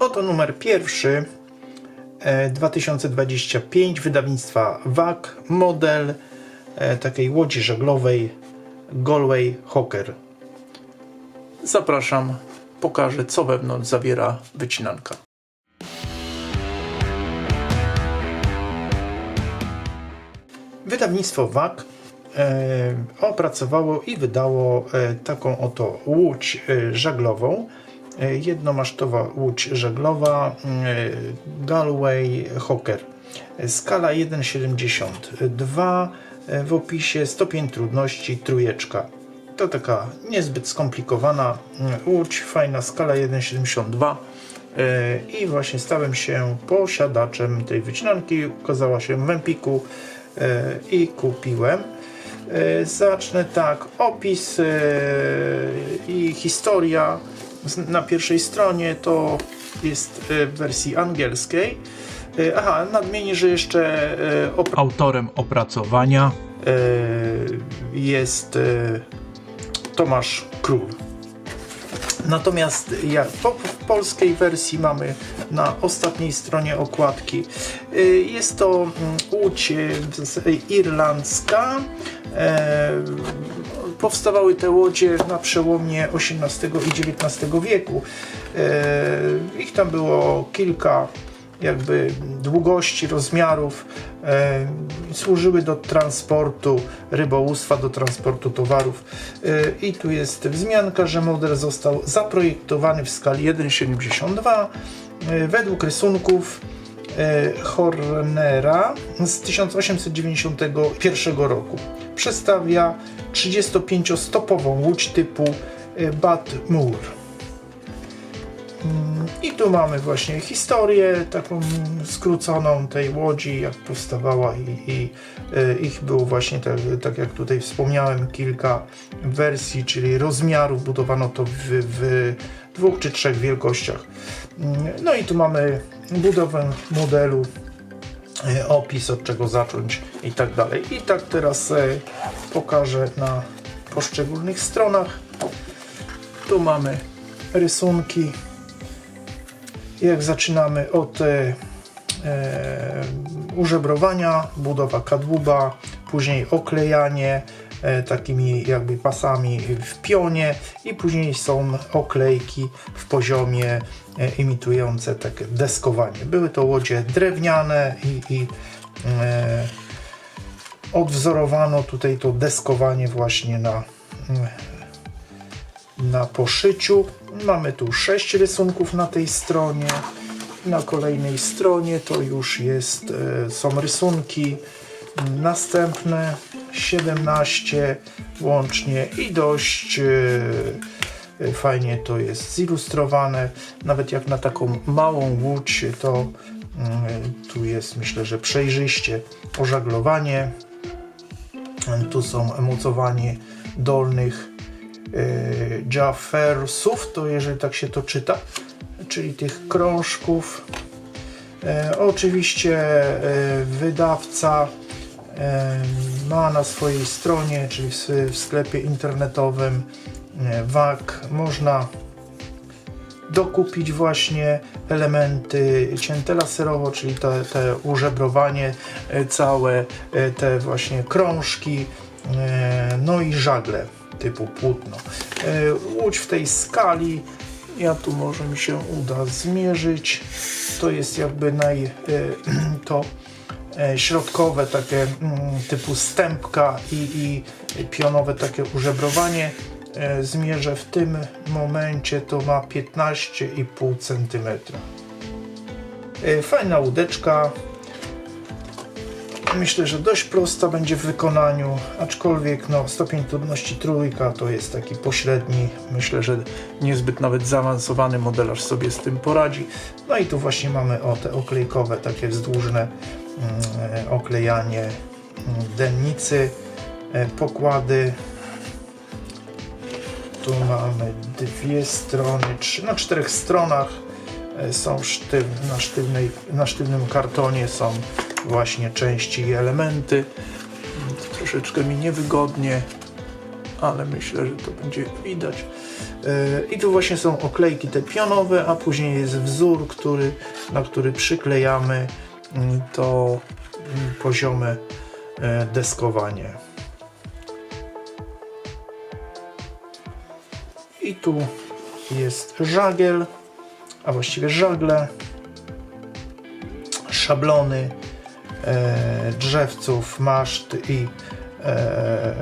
Oto numer pierwszy e, 2025 wydawnictwa WAG, model e, takiej łodzi żeglowej Galway Hawker. Zapraszam, pokażę co wewnątrz zawiera wycinanka. Wydawnictwo WAG e, opracowało i wydało e, taką oto łódź e, żaglową. E, jednomasztowa łódź żaglowa e, Galway Hawker. E, Skala 1,72 e, w opisie stopień trudności trójeczka. To taka niezbyt skomplikowana mm, łódź, fajna skala 1,72 e, i właśnie stałem się posiadaczem tej wycinanki. Ukazała się w Empiku i kupiłem. Zacznę tak, opis i historia na pierwszej stronie to jest e, w wersji angielskiej. E, Aha, nadmienię, że jeszcze e, op- Autorem opracowania jest Tomasz Król. Natomiast po, w polskiej wersji mamy na ostatniej stronie okładki. Jest to mm, łódź irlandzka. Powstawały te łodzie na przełomie XVIII i XIX wieku. E, Ich tam było kilka jakby długości, rozmiarów, e, służyły do transportu rybołówstwa, do transportu towarów. E, I tu jest wzmianka, że model został zaprojektowany w skali 1,72 e, według rysunków Hornera z 1891 roku. Przedstawia 35-stopową łódź typu e, Bad Moor. I tu mamy właśnie historię taką skróconą tej łodzi, jak powstawała i, i e, ich było właśnie tak, tak jak tutaj wspomniałem kilka wersji, czyli rozmiarów budowano to w, w dwóch czy trzech wielkościach. Mm, No i tu mamy budowę modelu, e, opis od czego zacząć i tak dalej. I tak teraz e, pokażę na poszczególnych stronach. Tu mamy rysunki jak zaczynamy od e, użebrowania, budowa kadłuba, później oklejanie takimi jakby pasami w pionie i później są oklejki w poziomie e, imitujące takie deskowanie. Były to łodzie drewniane i, i e, odwzorowano tutaj to deskowanie właśnie na mm, na poszyciu. Mamy tu sześć rysunków na tej stronie. Na kolejnej stronie to już jest, e, są rysunki następne 17 łącznie i dość e, e, fajnie to jest zilustrowane. Nawet jak na taką małą łódź to mm, tu jest myślę, że przejrzyście ożaglowanie. Tu są mocowanie dolnych Jaffersów, to jeżeli tak się to czyta, czyli tych krążków. E, oczywiście e, wydawca e, ma na swojej stronie, czyli w, sklepie internetowym e, WAG, można dokupić właśnie elementy cięte laserowo, czyli te, te użebrowanie e, całe, e, te właśnie krążki, no i żagle typu płótno. Łódź w tej skali, ja tu może mi się uda zmierzyć, to jest jakby naj, to środkowe takie mm, typu stępka i, i pionowe takie użebrowanie e, zmierzę w tym momencie to ma 15,5 cm. E, Fajna łódeczka. Myślę, że dość prosta będzie w wykonaniu, aczkolwiek no, stopień trudności trójka to jest taki pośredni. Myślę, że niezbyt nawet zaawansowany modelarz sobie z tym poradzi. No i tu właśnie mamy o te oklejkowe, takie wzdłużne e, oklejanie mm, dennicy, e, pokłady. Tu mamy dwie strony, trzy, na czterech stronach e, są sztyw, na, sztywnej, na sztywnym kartonie są właśnie części i elementy. To troszeczkę mi niewygodnie, ale myślę, że to będzie widać. E, I tu właśnie są oklejki te pionowe, a później jest wzór, który, na który przyklejamy to poziome e, deskowanie. I tu jest żagiel, a właściwie żagle, szablony, e, drzewców, maszt i e,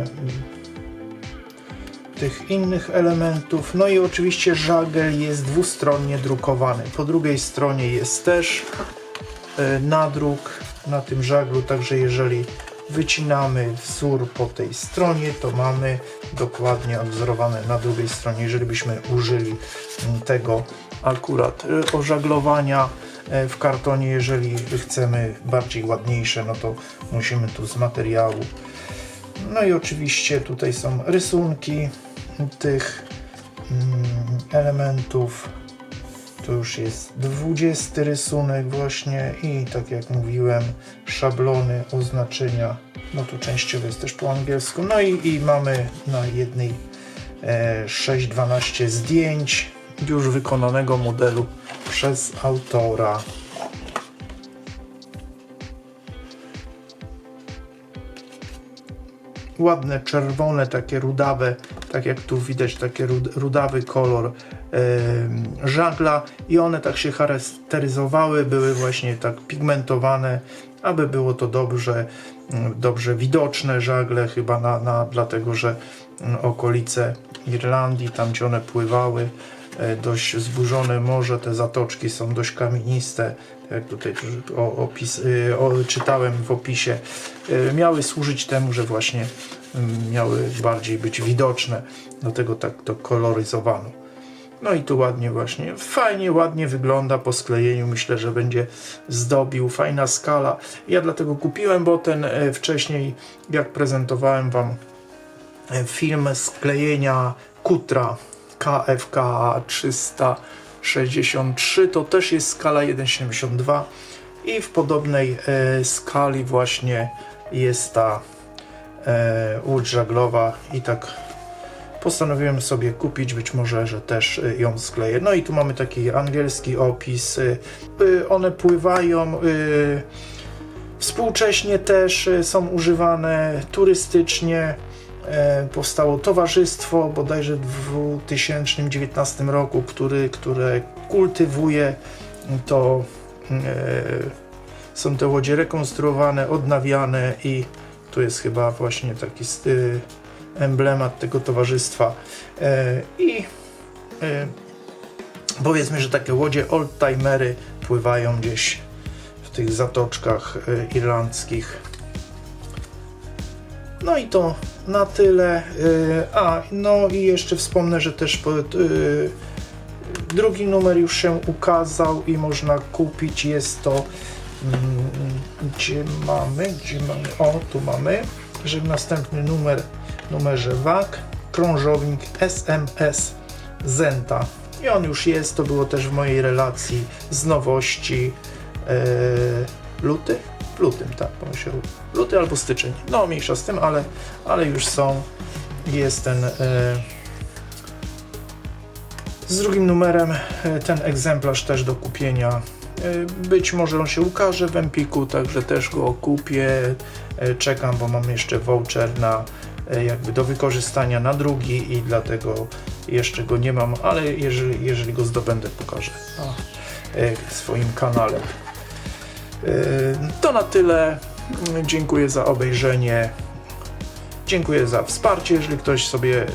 tych innych elementów. No i oczywiście żagiel jest dwustronnie drukowany. Po drugiej stronie jest też nadruk na tym żaglu, także jeżeli wycinamy wzór po tej stronie, to mamy dokładnie odwzorowane na drugiej stronie. Jeżeli byśmy użyli mm, tego akurat e, ożaglowania e, w kartonie, jeżeli chcemy bardziej ładniejsze, no to musimy tu z materiału. No i oczywiście tutaj są rysunki tych mm, elementów. To już jest 20 rysunek właśnie i tak jak mówiłem, szablony, oznaczenia. No tu częściowo jest też po angielsku. No i, i mamy na jednej e, 6-12 zdjęć już wykonanego modelu przez autora. ładne, czerwone, takie rudawe, tak jak tu widać, taki rud, rudawy kolor żagla i one tak się charakteryzowały, były właśnie tak pigmentowane, aby było to dobrze, mm, dobrze widoczne żagle, chyba na, na, dlatego, że mm, okolice Irlandii, tam gdzie one pływały, dość zburzone morze, te zatoczki są dość kamieniste, tak jak tutaj o, opis, y, o, czytałem w opisie, y, miały służyć temu, że właśnie mm, miały bardziej być widoczne, dlatego tak to koloryzowano. No i tu ładnie właśnie, fajnie, ładnie wygląda po sklejeniu, myślę, że będzie zdobił, fajna skala. Ja dlatego kupiłem, bo ten e, wcześniej, jak prezentowałem Wam e, film sklejenia Kutra KFK 363 to też jest skala 1,72 i w podobnej e, skali właśnie jest ta e, łódź żaglowa i tak postanowiłem sobie kupić, być może, że też e, ją skleję. No i tu mamy taki angielski opis. E, one pływają e, Współcześnie też są używane turystycznie. E, Powstało towarzystwo bodajże w 2019 roku, który, które kultywuje to. e, Są te łodzie rekonstruowane, odnawiane i tu jest chyba właśnie taki emblemat tego towarzystwa. E, I powiedzmy, że takie łodzie oldtimery pływają gdzieś w tych zatoczkach irlandzkich. No i to na tyle. E, A, no i jeszcze wspomnę, że też po, e, drugi numer już się ukazał i można kupić. Jest to mm, gdzie mamy, gdzie mamy, o tu mamy, że następny numer, numerze WAG, krążownik SMS Zenta. I on już jest, to było też w mojej relacji z nowości e, luty? Lutym, tak. Luty albo styczeń. No, mniejsza z tym, ale, ale już są. Jest ten e, z drugim numerem e, ten egzemplarz też do kupienia. E, Być może on się ukaże w Empiku, także też go kupię. Czekam, bo mam jeszcze voucher na jakby do wykorzystania na drugi i dlatego jeszcze go nie mam, ale jeżeli, jeżeli go zdobędę, pokażę na swoim kanale. E, To na tyle. Dziękuję za obejrzenie. Dziękuję za wsparcie, jeżeli ktoś sobie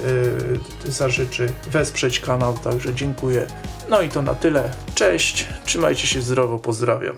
y, zażyczy wesprzeć kanał, także dziękuję. No i to na tyle. Cześć, trzymajcie się zdrowo, pozdrawiam.